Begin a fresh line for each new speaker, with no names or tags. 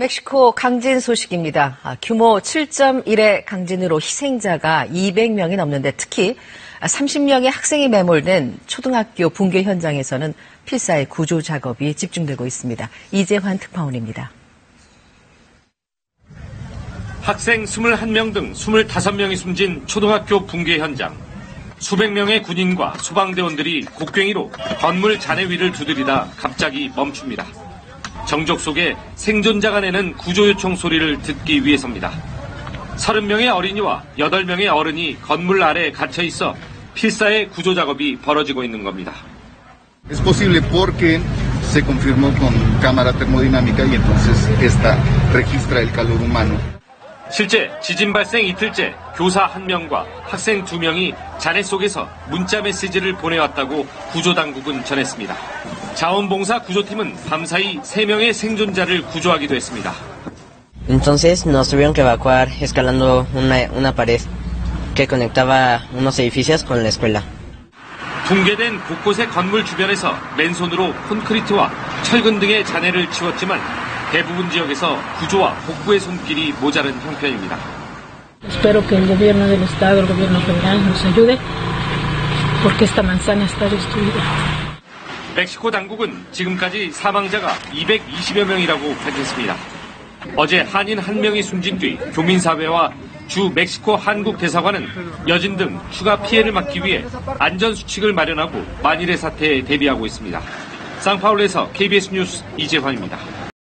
멕시코 강진 소식입니다. 아, 규모 7.1의 강진으로 희생자가 200명이 넘는데 특히 30명의 학생이 매몰된 초등학교 붕괴 현장에서는 필사의 구조 작업이 집중되고 있습니다. 이재환 특파원입니다.
학생 21명 등 25명이 숨진 초등학교 붕괴 현장. 수백 명의 군인과 소방대원들이 곡괭이로 건물 잔해 위를 두드리다 갑자기 멈춥니다. 정적 속에 생존자가 내는 구조 요청 소리를 듣기 위해서입니다. 30명의 어린이와 8명의 어른이 건물 아래에 갇혀 있어 필사의 구조 작업이 벌어지고 있는 겁니다.
Es posible porque se confirmó con cámara termodinámica y entonces esta registra el calor humano.
실제 지진 발생 이틀째 교사 한 명과 학생 두 명이 잔해 속에서 문자 메시지를 보내왔다고 구조당국은 전했습니다. 자원봉사 구조팀은 밤사이 3명의 생존자를 구조하기도 했습니다.
Entonces nos tuvieron que evacuar escalando una, una pared que conectaba unos edificios con la escuela.
붕괴된 곳곳의 건물 주변에서 맨손으로 콘크리트와 철근 등의 잔해를 치웠지만 대부분 지역에서 구조와 복구의 손길이 모자른 형편입니다.
Espero que el gobierno del estado, el gobierno federal nos ayude porque esta manzana está destruida.
멕시코 당국은 지금까지 사망자가 220여 명이라고 밝혔습니다. 어제 한인 한 명이 숨진 뒤 교민사회와 주 멕시코 한국 대사관은 여진 등 추가 피해를 막기 위해 안전 수칙을 마련하고 만일의 사태에 대비하고 있습니다. 상파울에서 KBS 뉴스 이재환입니다.